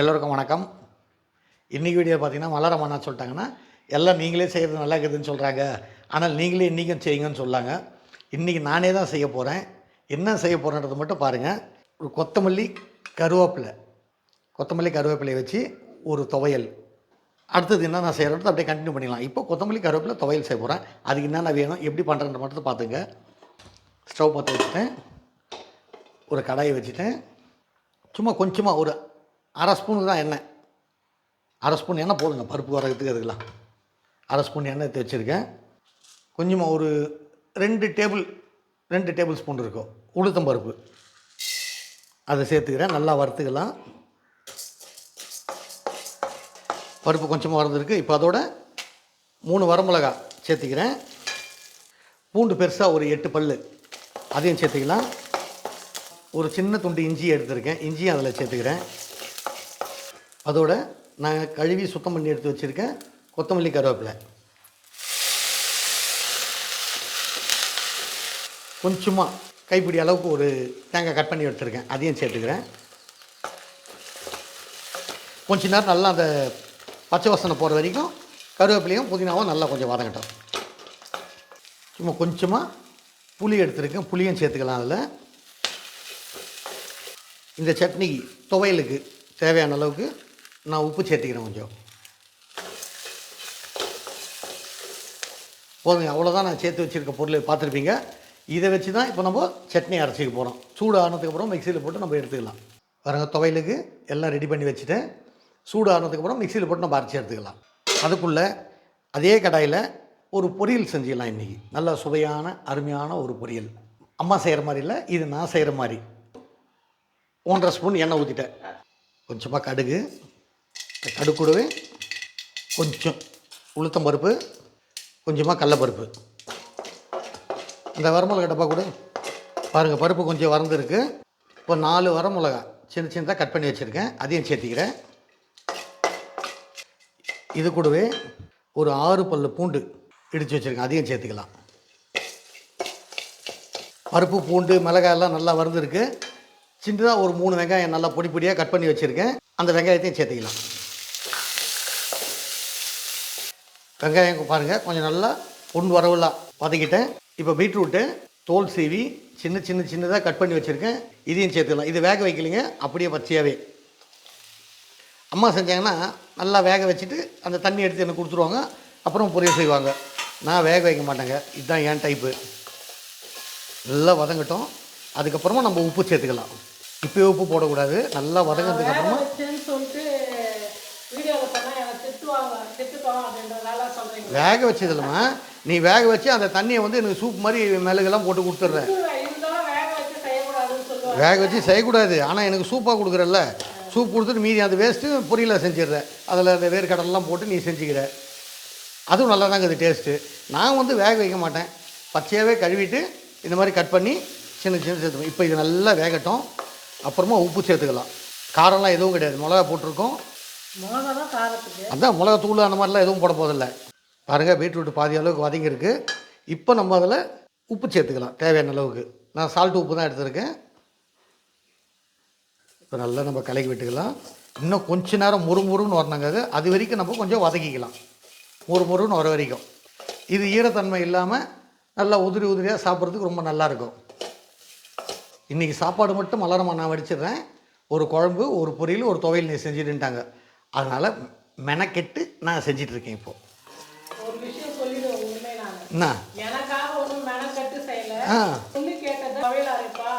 எல்லோருக்கும் வணக்கம். இன்றைக்கி வீடியோ பார்த்தீங்கன்னா மலரம் என்ன சொல்லிட்டாங்கன்னா எல்லாம் நீங்களே செய்கிறது நல்லா இருக்குதுன்னு சொல்கிறாங்க ஆனால் நீங்களே இன்றைக்கும் செய்யுங்கன்னு சொல்லாங்க. இன்றைக்கி நானே தான் செய்ய போகிறேன் என்ன செய்ய போகிறேன்றதை மட்டும் பாருங்கள் ஒரு கொத்தமல்லி கருவேப்பிலை. கொத்தமல்லி கருவேப்பிலையை வச்சு ஒரு துவையல். அடுத்தது என்ன நான் செய்கிறோம் அப்படியே கண்டினியூ பண்ணிடலாம். இப்போ கொத்தமல்லி கருவேப்பிலை துவையல் செய்ய போகிறேன் அதுக்கு என்னென்ன வேணும் எப்படி பண்ணுறேன்ற மட்டும் பார்த்துங்க. ஸ்டவ் பற்ற வச்சுட்டேன். ஒரு கடாயை வச்சுட்டேன். சும்மா கொஞ்சமாக ஒரு அரை ஸ்பூனுக்கு தான் எண்ணெய். அரை ஸ்பூன் எண்ணெய் போடுங்க பருப்பு வரதுக்கு அதுக்கெல்லாம். அரை ஸ்பூன் எண்ணெய் எடுத்து வச்சுருக்கேன். கொஞ்சமாக ஒரு ரெண்டு டேபிள் ரெண்டு டேபிள் ஸ்பூன் இருக்கும் உளுத்தம் பருப்பு. அதை சேர்த்துக்கிறேன் நல்லா வறுத்துக்கலாம். பருப்பு கொஞ்சமாக வறந்துருக்கு. இப்போ அதோட மூணு வரமிளகா சேர்த்துக்கிறேன். பூண்டு பெருசாக ஒரு எட்டு பல் அதையும் சேர்த்துக்கலாம். ஒரு சின்ன துண்டு இஞ்சி எடுத்திருக்கேன். இஞ்சியும் அதில் சேர்த்துக்கிறேன். அதோட நான் கழுவி சுத்தம் பண்ணி எடுத்து வச்சுருக்கேன் கொத்தமல்லி கருவேப்பிலை. கொஞ்சமாக கைப்பிடி அளவுக்கு ஒரு தேங்காய் கட் பண்ணி எடுத்துருக்கேன். அதையும் சேர்த்துக்கிறேன். கொஞ்ச நேரம் நல்லா அந்த பச்சை வாசனை போகிற வரைக்கும் கருவேப்பிலையும் புதினாவும் நல்லா கொஞ்சம் வதங்கட்டும். சும்மா கொஞ்சமாக புளி எடுத்துருக்கேன். புளியும் சேர்த்துக்கலாம் அதில். இந்த சட்னிக்கு துவையலுக்கு தேவையான அளவுக்கு நான் உப்பு சேர்த்திக்கிறேன் கொஞ்சம். போதுங்க அவ்வளோதான் நான் சேர்த்து வச்சுருக்க பொருளை பார்த்துருப்பீங்க. இதை வச்சு தான் இப்போ நம்ம சட்னி அரைச்சிக்க போகிறோம் சூடு ஆனதுக்கப்புறம் மிக்சியில் போட்டு நம்ம எடுத்துக்கலாம். பாருங்க துவையலுக்கு எல்லாம் ரெடி பண்ணி வச்சுட்டேன். சூடு ஆனதுக்கப்புறம் மிக்சியில் போட்டு நம்ம அரைச்சி எடுத்துக்கலாம். அதுக்குள்ளே அதே கடாயில் ஒரு பொரியல் செஞ்சிடலாம் இன்றைக்கி நல்ல சுவையான அருமையான ஒரு பொரியல். அம்மா செய்கிற மாதிரி இல்லை இது நான் செய்கிற மாதிரி. ஒன்றரை ஸ்பூன் எண்ணெய் ஊற்றிட்டேன் கொஞ்சமாக கடுகு. இந்த கொஞ்சம் உளுத்தம் பருப்பு கொஞ்சமாக கடலப்பருப்பு. இந்த வரமிளகா டப்பா கூட பாருங்கள் பருப்பு கொஞ்சம் வறந்துருக்கு. இப்போ நாலு வரமிளகா சின்ன சின்னதாக கட் பண்ணி வச்சுருக்கேன். அதையும் சேர்த்திக்கிறேன். இது கூடவே ஒரு ஆறு பல்லு பூண்டு இடித்து வச்சுருக்கேன். அதையும் சேர்த்துக்கலாம். பருப்பு பூண்டு மிளகாயெல்லாம் நல்லா வறந்துருக்கு. சின்னதாக ஒரு மூணு வெங்காயம் நல்லா பொடி பொடியாக கட் பண்ணி வச்சுருக்கேன். அந்த வெங்காயத்தையும் சேர்த்துக்கலாம். வெங்காயம் பாருங்கள் கொஞ்சம் நல்லா பொன் வரவெல்லாம் வதக்கிட்டேன். இப்போ பீட்ரூட்டு தோல் சீவி சின்ன சின்ன சின்னதாக கட் பண்ணி வச்சுருக்கேன். இதையும் சேர்த்துக்கலாம். இது வேக வைக்கலைங்க. அப்படியே பச்சையாகவே அம்மா செஞ்சாங்கன்னா நல்லா வேக வச்சுட்டு அந்த தண்ணி எடுத்து எனக்கு கொடுத்துருவாங்க. அப்புறம் பொரியல் செய்வாங்க. நான் வேக வைக்க மாட்டேங்க. இதுதான் என் டைப்பு நல்லா வதங்கட்டும். அதுக்கப்புறமா நம்ம உப்பு சேர்த்துக்கலாம். இப்போயே உப்பு போடக்கூடாது. நல்லா வதங்கினதுக்கப்புறமா அப்புறமா வச்சேன்னு சொல்லிட்டு வீடியோவில் சொன்னால் எனக்கு திட்டுவாங்க திட்டுட்டோம் அப்படின்றதால சொல்கிறீங்க வேக வச்சதுலமா நீ வேக வச்சு அந்த தண்ணியை வந்து எனக்கு சூப் மாதிரி மிளகுலாம் போட்டு கொடுத்துட்ற இருந்தாலும் வேக வச்சு செய்யக்கூடாது. ஆனால் எனக்கு சூப்பாக கொடுக்குறல்ல. சூப் கொடுத்துட்டு மீதி அந்த வேஸ்ட்டு பொரியலை செஞ்சிடுற அதில் அந்த வேர்க்கடலாம் போட்டு நீ செஞ்சுக்கிற. அதுவும் நல்லா தாங்க இது டேஸ்ட்டு நான் வந்து வேக வைக்க மாட்டேன். பச்சையாகவே கழுவிட்டு இந்த மாதிரி கட் பண்ணி சின்ன சின்ன சேர்த்துப்பேன். இப்போ இது நல்லா வேகட்டும். அப்புறமா உப்பு சேர்த்துக்கலாம். காரம்லாம் எதுவும் கிடையாது. மிளகா போட்டிருக்கோம். அதான் மிளகாத்தூள் அந்த மாதிரிலாம் எதுவும் போட போதில்லை பாருங்கள் பீட்ரூட் பாதி அளவுக்கு வதங்கியிருக்கு. இப்போ நம்ம அதில் உப்பு சேர்த்துக்கலாம் தேவையான அளவுக்கு. நான் சால்ட் உப்பு தான் எடுத்திருக்கேன். இப்போ நல்லா நம்ம கலக்கி விட்டுக்கலாம். இன்னும் கொஞ்ச நேரம் முறுமுறுன்னு வரணுங்க அது. அது வரைக்கும் நம்ம கொஞ்சம் வதக்கிக்கலாம். முறுமுறுன்னு வர வரைக்கும். இது ஈரத்தன்மை இல்லாமல் நல்லா உதிரி உதிரியாக சாப்பிட்றதுக்கு ரொம்ப நல்லாயிருக்கும். இன்றைக்கி சாப்பாடு மட்டும் மலரமாக நான் வடிச்சிடுறேன். ஒரு குழம்பு ஒரு பொரியல் ஒரு துவையல் நீ செஞ்சுட்டுன்ட்டாங்க. அதனால் மெனக்கெட்டு நான் செஞ்சிட்ருக்கேன் இப்போது ஒரு விஷயம் சொல்லிடுவேன் உண்மை நான். என்ன? எனக்காக ஒன்றும் மெனக்கட்டு செய்யல. ஆ. சொல்லி கேட்டது துவையல் அரைப்பா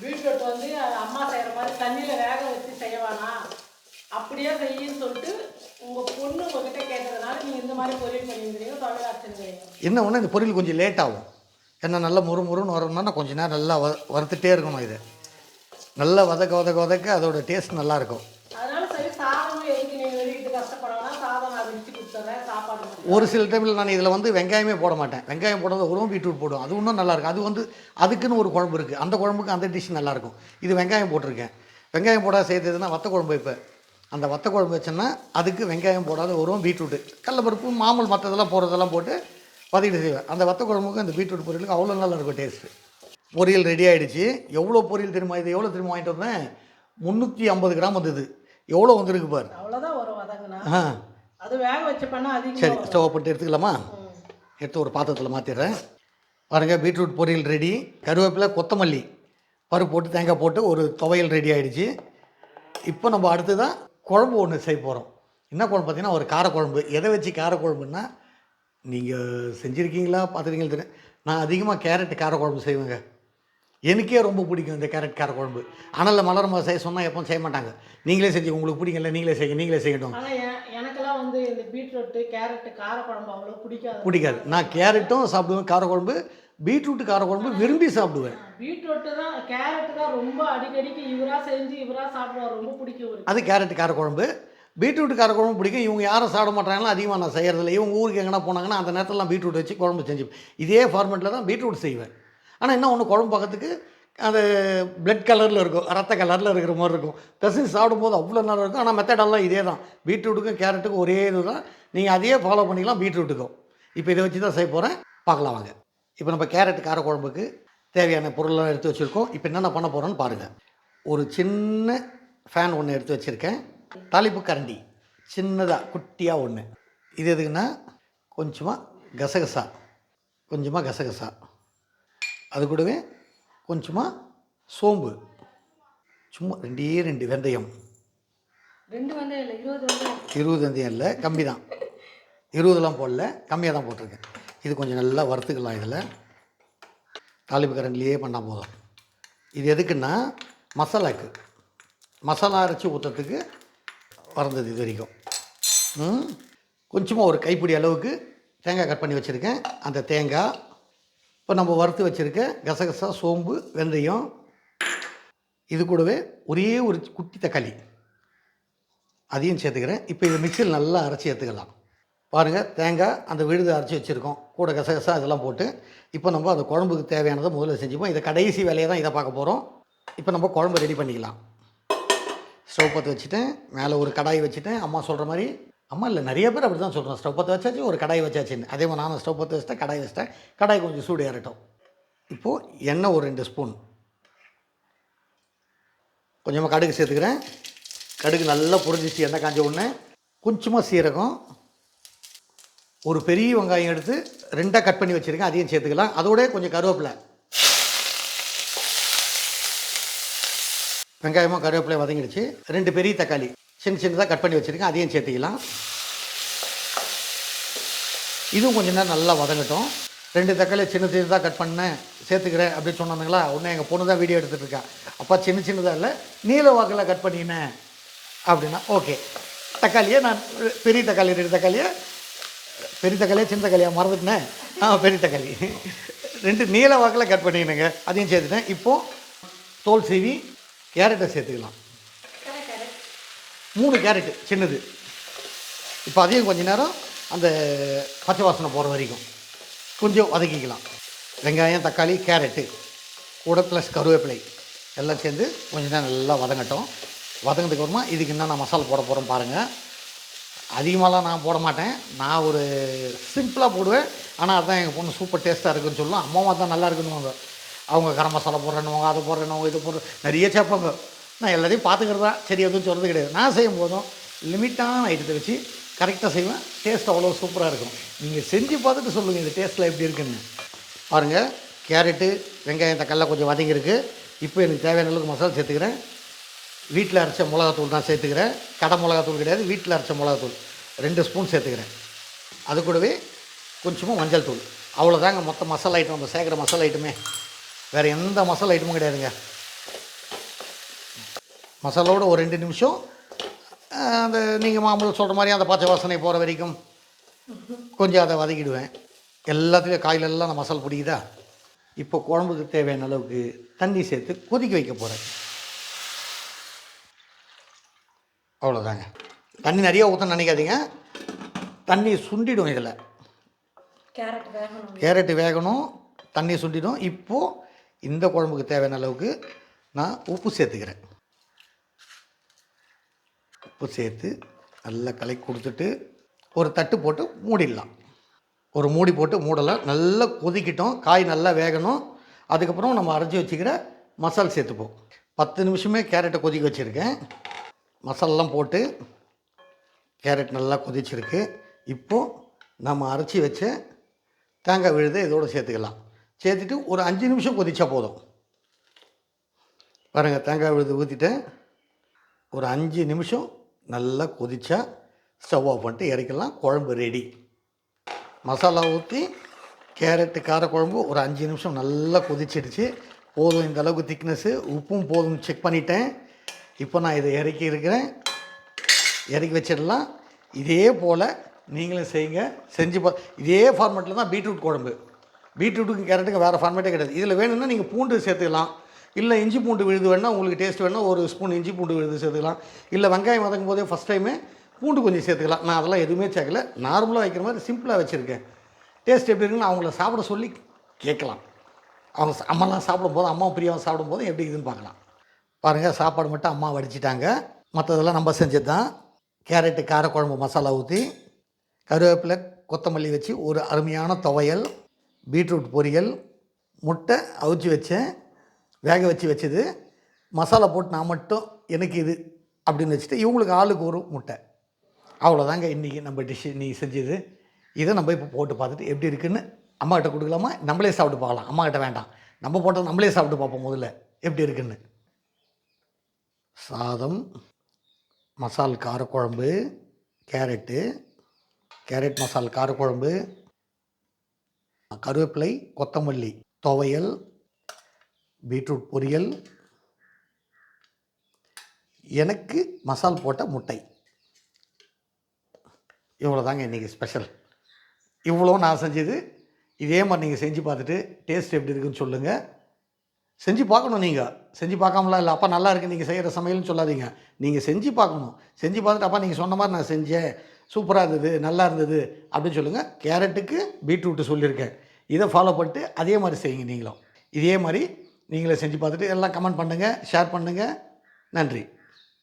பீட்ரூட் வந்து அம்மா செய்கிற மாதிரி தண்ணியில் வேக வச்சு செய்யவானா? அப்படியே செய்யின்னு சொல்லிட்டு உங்கள் பொண்ணு உங்ககிட்ட கேட்டதுனால நீங்கள் இந்த மாதிரி பொரியல் பண்ணியிருந்தீங்க துவையல் அரைச்சிருந்தீங்க என்ன ஒன்று இந்த பொரியல் கொஞ்சம் லேட் ஆகும். ஏன்னா நல்லா முறு முறுன்னு வரணும்னா கொஞ்ச நேரம் நல்லா வ வறுத்துட்டே இருக்கணும் இது. நல்லா வதக்க வதக்க வதக்க அதோட டேஸ்ட் நல்லாயிருக்கும் அதனால சரி சாதமும் எதுக்கு நீங்கள் வெளியிட்டு கஷ்டப்படணும்னா சாதம் நான் விரிச்சு கொடுத்துட்றேன் சாப்பாடு மட்டும் ஒரு சில டைமில் நான் இதில் வந்து வெங்காயமே போட மாட்டேன். வெங்காயம் போடாத உருவம் பீட்ரூட் போடும் அது இன்னும் நல்லாயிருக்கும் அது வந்து அதுக்குன்னு ஒரு குழம்பு இருக்குது அந்த குழம்புக்கு அந்த டிஷ் நல்லாயிருக்கும் இது வெங்காயம் போட்டிருக்கேன். வெங்காயம் போடாத சேர்த்ததுன்னா வத்த குழம்பு வைப்பேன் அந்த வத்த குழம்பு வச்சேன்னா அதுக்கு வெங்காயம் போடாத உருவம் பீட்ரூட்டு கடலப்பருப்பு மாமல் மற்றதெல்லாம் போடுறதெல்லாம் போட்டு வதக்கிட்டு செய்வேன். அந்த வத்த குழம்புக்கு அந்த பீட்ரூட் பொரியலுக்கு அவ்வளோ நல்லா இருக்கும் டேஸ்ட்டு பொரியல் ரெடி ஆகிடுச்சு எவ்வளோ பொரியல் தெரியுமா? இது எவ்வளோ தெரியுமா? வாங்கிட்டு வந்தேன். முந்நூற்றி ஐம்பது கிராம் வந்தது. எவ்வளோ வந்திருக்கு பாரு? அவ்வளோதான் ஆ அது வேக வச்சு பண்ணால் சரி ஸ்டவ் பண்ணிட்டு எடுத்துக்கலாமா? எடுத்து ஒரு பாத்திரத்தில் மாற்றிடுறேன் பாருங்க பீட்ரூட் பொரியல் ரெடி. கருவேப்பிலை கொத்தமல்லி பருப்பு போட்டு தேங்காய் போட்டு ஒரு துவையல் ரெடி ஆயிடுச்சு. இப்போ நம்ம அடுத்து தான் குழம்பு ஒன்று செய்ய போகிறோம் என்ன குழம்பு பார்த்தீங்கன்னா ஒரு காரக்குழம்பு. எதை வச்சு காரக்குழம்புன்னா நீங்கள் செஞ்சுருக்கீங்களா? பார்த்துருக்கீங்களா தெரியும் நான் அதிகமாக கேரட் காரக்குழம்பு செய்வேங்க. எனக்கே ரொம்ப பிடிக்கும் இந்த கேரட் காரக்குழம்பு. ஆனால் மலரமா செய்ய சொன்னால் எப்பவும் செய்ய மாட்டாங்க. நீங்களே செஞ்சு உங்களுக்கு பிடிக்கல நீங்களே செய்யுங்க நீங்களே செய்யட்டும். வந்து இந்த பீட்ரூட்டு கேரட்டு காரக்குழம்பு அவ்வளோ பிடிக்காது. பிடிக்காது. நான் கேரட்டும் சாப்பிடுவேன் காரக்குழம்பு பீட்ரூட் காரக்குழம்பு விரும்பி சாப்பிடுவேன். பீட்ரூட்டு தான் கேரட்டு தான் ரொம்ப அடிக்கடிக்கு இவரா செஞ்சு இவரா சாப்பிடுவார் ரொம்ப பிடிக்கும் அது கேரட் காரக்குழம்பு. பீட்ரூட் காரக்குழம்பு பிடிக்கும். இவங்க யாரும் சாப்பிட மாட்டாங்களோ? அதிகமாக நான் செய்கிறதில்ல இவங்க ஊருக்கு எங்கன்னா போனாங்கன்னா அந்த நேரத்தில் பீட்ரூட் வச்சு குழம்பு செஞ்சு இதே ஃபார்மெட்டில் தான் பீட்ரூட் செய்வேன். ஆனால் என்ன ஒன்று குழம்பு பக்கத்துக்கு அது பிளட் கலரில் இருக்கும் ரத்த கலரில் இருக்கிற மாதிரி இருக்கும். பிசைஞ்சு சாப்பிடும்போது அவ்வளோ நல்லா இருக்கும். ஆனால் மெத்தடெல்லாம் இதே தான் பீட்ரூட்டுக்கும் கேரட்டுக்கும் ஒரே இது தான் நீங்கள் அதையே ஃபாலோ பண்ணிக்கலாம் பீட்ரூட்டுக்கும். இப்போ இதை வச்சு தான் செய்ய போகிறேன் பார்க்கலாம் வாங்க. இப்போ நம்ம கேரட் காரக்குழம்புக்கு தேவையான பொருளெல்லாம் எடுத்து வச்சுருக்கோம். இப்போ என்னென்ன பண்ண போகிறோன்னு பாருங்கள் ஒரு சின்ன ஃபேன் ஒன்று எடுத்து வச்சுருக்கேன். தாளிப்பு கரண்டி. சின்னதாக குட்டியாக ஒன்று இது எதுக்குன்னா கொஞ்சமாக கசகசா. கொஞ்சமாக கசகசா. அது கூடவே கொஞ்சமாக சோம்பு. சும்மா ரெண்டே ரெண்டு வெந்தயம். இருபது வெந்தயம். இல்லை கம்மி தான். இருபதுலாம் போடல கம்மியாக தான் போட்டிருக்கேன். இது கொஞ்சம் நல்லா வறுத்துக்கலாம் இதில். தாளிப்பு கரண்டிலேயே பண்ணால் போதும். இது எதுக்குன்னா மசாலாக்கு மசாலா அரைச்சி ஊற்றுறதுக்கு வறந்தது இது வரைக்கும். கொஞ்சமாக ஒரு கைப்பிடி அளவுக்கு தேங்காய் கட் பண்ணி வச்சுருக்கேன். அந்த தேங்காய் இப்போ நம்ம வறுத்து வச்சுருக்க கசகசா சோம்பு வெந்தயம் இது கூடவே ஒரே ஒரு குட்டி தக்காளி. அதையும் சேர்த்துக்கிறேன். இப்போ இதை மிக்சியில் நல்லா அரைச்சி எடுத்துக்கலாம். பாருங்கள் தேங்காய் அந்த விழுது அரைச்சி வச்சுருக்கோம். கூட கசகசா இதெல்லாம் போட்டு. இப்போ நம்ம அந்த குழம்புக்கு தேவையானதை முதல்ல செஞ்சுப்போம். இதை கடைசி வேலையை தான் இதை பார்க்க போகிறோம் இப்போ நம்ம குழம்பு ரெடி பண்ணிக்கலாம். ஸ்டவ் பற்ற வச்சுட்டேன். மேலே ஒரு கடாய் வச்சுட்டேன். அம்மா சொல்கிற மாதிரி அம்மா இல்லை நிறைய பேர் அப்படி தான் சொல்கிறோம் ஸ்டவ் பற்ற வச்சாச்சு ஒரு கடாய் வச்சாச்சுன்னு. அதே மாதிரி நானும் ஸ்டவ் பற்ற வச்சுட்டேன் கடாய் வச்சிட்டேன். கடாய் கொஞ்சம் சூடு ஏறட்டும். இப்போது எண்ணெய் ஒரு ரெண்டு ஸ்பூன். கொஞ்சமாக கடுகு சேர்த்துக்கிறேன். கடுகு நல்லா புரிஞ்சிச்சு எண்ணெய் காஞ்ச உடனே. கொஞ்சமாக சீரகம். ஒரு பெரிய வெங்காயம் எடுத்து ரெண்டாக கட் பண்ணி வச்சுருக்கேன் அதையும் சேர்த்துக்கலாம். அதோட கொஞ்சம் கருவேப்பிலை. வெங்காயமும் கருவேப்பிலை வதங்கிடுச்சு. ரெண்டு பெரிய தக்காளி. சின்ன சின்னதாக கட் பண்ணி வச்சுருக்கேன் அதையும் சேர்த்துக்கலாம். இதுவும் கொஞ்சம் நேரம் நல்லா வதங்கட்டும். ரெண்டு தக்காளி சின்ன சின்னதாக கட் பண்ணேன் சேர்த்துக்கிறேன் அப்படின்னு சொன்னாங்களா உடனே எங்கள் பொண்ணு தான் வீடியோ எடுத்துகிட்டு இருக்கா. அப்பா சின்ன சின்னதாக இல்லை நீல வாக்கில் கட் பண்ணினேன் அப்படின்னா ஓகே. தக்காளியை நான் பெரிய தக்காளி ரெண்டு தக்காளியை பெரிய தக்காளியாக சின்ன தக்காளியாக மறந்துட்டேன். ஆ பெரிய தக்காளி. ரெண்டு நீல வாக்கில் கட் பண்ணிக்கணுங்க அதையும் சேர்த்துட்டேன். இப்போது தோல் சீவி கேரட்டை சேர்த்துக்கலாம். மூணு கேரட்டு சின்னது. இப்போ அதையும் கொஞ்ச நேரம் அந்த பச்சை வாசனை போகிற வரைக்கும் கொஞ்சம் வதக்கிக்கலாம். வெங்காயம் தக்காளி கேரட்டு கூட ப்ளஸ் கருவேப்பிலை எல்லாம் சேர்ந்து கொஞ்சம் நேரம் நல்லா வதங்கட்டும். வதங்கினதுக்கு அப்புறமா இதுக்கு என்னென்ன மசாலா போட போகிறோம் பாருங்கள் அதிகமாகலாம் நான் போட மாட்டேன். நான் ஒரு சிம்பிளாக போடுவேன். ஆனால் அதுதான் எங்கள் பொண்ணு சூப்பர் டேஸ்ட்டாக இருக்குன்னு சொல்லும். அம்மாவும் தான் நல்லா இருக்குன்னுவாங்க. அவங்க கரம் மசாலா போடுறேன்னுவாங்க அதை போடுறேன்னுவாங்க இது போடுற நிறைய சேர்ப்பாங்க. நான் எல்லாத்தையும் பார்த்துக்கிறதா? சரி எதுவும் சொல்கிறது கிடையாது. நான் செய்யும் போதும் லிமிட்டான ஐட்டத்தை வச்சு கரெக்டாக செய்வேன். டேஸ்ட் அவ்வளோ சூப்பராக இருக்கும். நீங்கள் செஞ்சு பார்த்துட்டு சொல்லுங்கள் இந்த டேஸ்ட்டில் எப்படி இருக்குன்னு. பாருங்கள் கேரட்டு வெங்காயம் தக்காளிலாம் கொஞ்சம் வதங்கியிருக்கு இப்போ எனக்கு தேவையான அளவுக்கு மசாலா சேர்த்துக்கிறேன். வீட்டில் அரைச்ச மிளகாத்தூள் தான் சேர்த்துக்கிறேன். கடை மிளகாத்தூள் கிடையாது வீட்டில் அரைச்ச மிளகாத்தூள். ரெண்டு ஸ்பூன் சேர்த்துக்கிறேன். அது கூடவே கொஞ்சமாக மஞ்சள் தூள். அவ்வளோதாங்க மொத்த மசாலா ஐட்டம் நம்ம சேர்க்குற மசாலா ஐட்டமே வேறு எந்த மசாலா ஐட்டமும் கிடையாதுங்க. மசாலாவோட ஒரு ரெண்டு நிமிஷம் அந்த நீங்கள் மாமூல் சொல்கிற மாதிரி அந்த பச்சை வாசனை போகிற வரைக்கும் கொஞ்சம் அதை வதக்கிடுவேன். எல்லாத்துலேயும் காயிலெல்லாம் நான் மசாலா பிடிக்குதா? இப்போ குழம்புக்கு தேவையான அளவுக்கு தண்ணி சேர்த்து கொதிக்க வைக்க போகிறேன் அவ்வளோதாங்க தண்ணி நிறைய ஊற்ற நினைக்காதீங்க. தண்ணி சுண்டிடும் இதில். கேரட் வேகணும். தண்ணி சுண்டிடும். இப்போது இந்த குழம்புக்கு தேவையான அளவுக்கு நான் உப்பு சேர்த்துக்கிறேன். உப்பு சேர்த்து நல்லா கலக்கி கொடுத்துட்டு ஒரு தட்டு போட்டு மூடிடலாம். ஒரு மூடி போட்டு மூடலாம் நல்லா கொதிக்கிட்டோம். காய் நல்லா வேகணும். அதுக்கப்புறம் நம்ம அரைச்சி வச்சுக்கிற மசால் சேர்த்துப்போம். பத்து நிமிஷமே கேரட்டை கொதிக்க வச்சுருக்கேன். மசாலெலாம் போட்டு கேரட் நல்லா கொதிச்சிருக்கு. இப்போது நம்ம அரைச்சி வச்ச தேங்காய் விழுதை இதோடு சேர்த்துக்கலாம். சேர்த்துட்டு ஒரு அஞ்சு நிமிஷம் கொதிச்சா போதும். பாருங்கள் தேங்காய் விழுது ஊற்றிட்டேன் ஒரு அஞ்சு நிமிஷம் நல்லா கொதிச்சா ஸ்டவ் ஆஃப் பண்ணிட்டு இறக்கலாம் குழம்பு ரெடி மசாலா ஊற்றி கேரட்டு காரக்குழம்பு ஒரு அஞ்சு நிமிஷம் நல்லா கொதிச்சிடுச்சு. போதும் இந்த அளவுக்கு திக்னஸ்ஸு உப்பும் போதும் செக் பண்ணிட்டேன். இப்போ நான் இதை இறக்கி இருக்கிறேன். இறக்கி வச்சிடலாம். இதே போல் நீங்களும் செய்யுங்க. செஞ்சு பா இதே ஃபார்மேட்டில் தான் பீட்ரூட் குழம்பு. பீட்ரூட்டுக்கும் கேரட்டுக்கும் வேறு ஃபார்மேட்டே கிடையாது. இதில் வேணும்னா நீங்கள் பூண்டு சேர்த்துக்கலாம். இல்லை இஞ்சி பூண்டு விழுது வேணால் உங்களுக்கு டேஸ்ட் வேணால் ஒரு ஸ்பூன் இஞ்சி பூண்டு விழுது சேர்த்துக்கலாம். இல்லை வெங்காயம் வதக்கும் போதே ஃபஸ்ட் டைமே பூண்டு கொஞ்சம் சேர்த்துக்கலாம். நான் அதெல்லாம் எதுவுமே சேர்க்கல. நார்மலாக வைக்கிற மாதிரி சிம்பிளாக வச்சுருக்கேன். டேஸ்ட் எப்படி இருக்குன்னு அவங்கள சாப்பிட சொல்லி கேட்கலாம். அவங்க அம்மாலாம் சாப்பிடும்போது அம்மா பிரியாவை சாப்பிடும்போது எப்படி இருக்குதுன்னு பார்க்கலாம். பாருங்கள் சாப்பாடு மட்டும் அம்மா வடிச்சிட்டாங்க. மற்றதெல்லாம் நம்ம செஞ்சது தான் கேரட்டு காரக்குழம்பு மசாலா ஊற்றி கருவேப்பிலை கொத்தமல்லி வச்சு ஒரு அருமையான துவையல் பீட்ரூட் பொரியல் முட்டை அவிச்சு வச்சேன். வேக வச்சு வச்சது. மசாலா போட்டு நான் மட்டும் எனக்கு இது அப்படின்னு வச்சுட்டு இவங்களுக்கு ஆளுக்கு ஒரு முட்டை. அவ்வளோதாங்க இன்றைக்கி நம்ம டிஷ் நீ செஞ்சது. இதை நம்ம இப்போ போட்டு பார்த்துட்டு எப்படி இருக்குன்னு அம்மாக்கிட்ட கொடுக்கலாமா? நம்மளே சாப்பிட்டு பார்க்கலாம். அம்மாக்கிட்ட வேண்டாம். நம்ம போட்டது நம்மளே சாப்பிட்டு பார்ப்போம் முதல்ல. எப்படி இருக்குன்னு. சாதம் மசால் காரக்குழம்பு கேரட்டு கேரட் மசால் காரக்குழம்பு கருவேப்பிலை கொத்தமல்லி துவையல் பீட்ரூட் பொரியல். எனக்கு மசால் போட்ட முட்டை. இவ்வளோ தாங்க இன்றைக்கி ஸ்பெஷல் இவ்வளோ நான் செஞ்சது. இதே மாதிரி நீங்கள் செஞ்சு பார்த்துட்டு டேஸ்ட் எப்படி இருக்குன்னு சொல்லுங்கள் செஞ்சு பார்க்கணும் நீங்கள் செஞ்சு பார்க்காமலாம் இல்லை அப்பா நல்லா இருக்குது நீங்கள் செய்கிற சமையல்னு சொல்லாதீங்க. நீங்கள் செஞ்சு பார்க்கணும். செஞ்சு பார்த்துட்டு அப்பா நீங்கள் சொன்ன மாதிரி நான் செஞ்சேன். சூப்பராக இருந்தது நல்லா இருந்தது. அப்படின்னு சொல்லுங்கள் கேரட்டுக்கு பீட்ரூட்டு சொல்லியிருக்கேன். இதை ஃபாலோ பண்ணிட்டு அதே மாதிரி செய்யுங்க நீங்களும். இதே மாதிரி நீங்களே செஞ்சு பார்த்துட்டு எல்லாம் கமெண்ட் பண்ணுங்கள் ஷேர் பண்ணுங்கள் நன்றி.